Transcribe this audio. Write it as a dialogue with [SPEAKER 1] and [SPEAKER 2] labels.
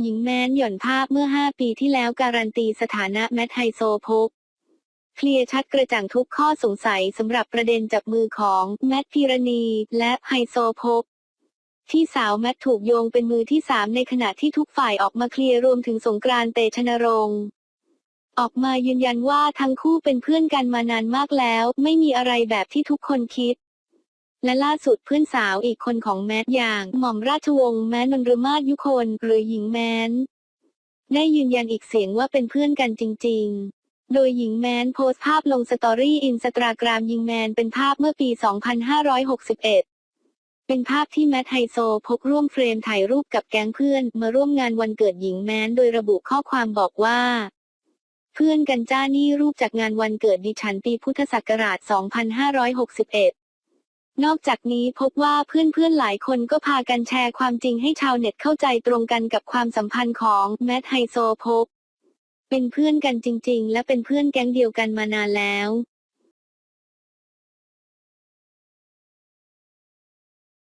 [SPEAKER 1] หญิงแม้นหย่อนภาพเมื่อ 5 ปีที่แล้วการันตีสถานะแมทไฮโซพกเคลียร์ชัดกระจ่างทุกข้อสงสัยสำหรับประเด็นจับมือของแมทพีรณีและไฮโซพกที่สาวแมทถูกโยงเป็นมือที่สามในขณะที่ทุกฝ่ายออกมาเคลียร์รวมถึงสงกรานต์เตชนรงค์ออกมายืนยันว่าทั้งคู่เป็นเพื่อนกันมานานมากแล้ว ไม่มีอะไรแบบที่ทุกคนคิด และล่าสุดเพื่อนสาวอีกคนของแมทอย่างหม่อมราชวงศ์แม้นนรมาศยุคนหรือหญิงแมนได้ยืนยันอีกเสียงว่าเป็นเพื่อนกันจริง ๆ โดยหญิงแมนโพสต์ภาพลงสตอรี่อินสตาแกรมหญิงแมนเป็นภาพเมื่อปี 2561เป็นภาพที่แมทไฮโซพกร่วมเฟรมถ่ายรูปกับแก๊งเพื่อน มาร่วมงานวันเกิดหญิงแมนโดยระบุข้อความบอกว่า เพื่อนกันจ้านี่รูปจากงานวันเกิดดิฉันปีพุทธศักราช 2561 นอกจากนี้พบว่าเพื่อนๆหลายคนก็พากันแชร์ความจริงให้ชาวเน็ตเข้าใจตรงกันกับความสัมพันธ์ของแมทไฮโซพบ เป็นเพื่อนกันจริงๆ และเป็นเพื่อนแก๊งเดียวกันมานานแล้ว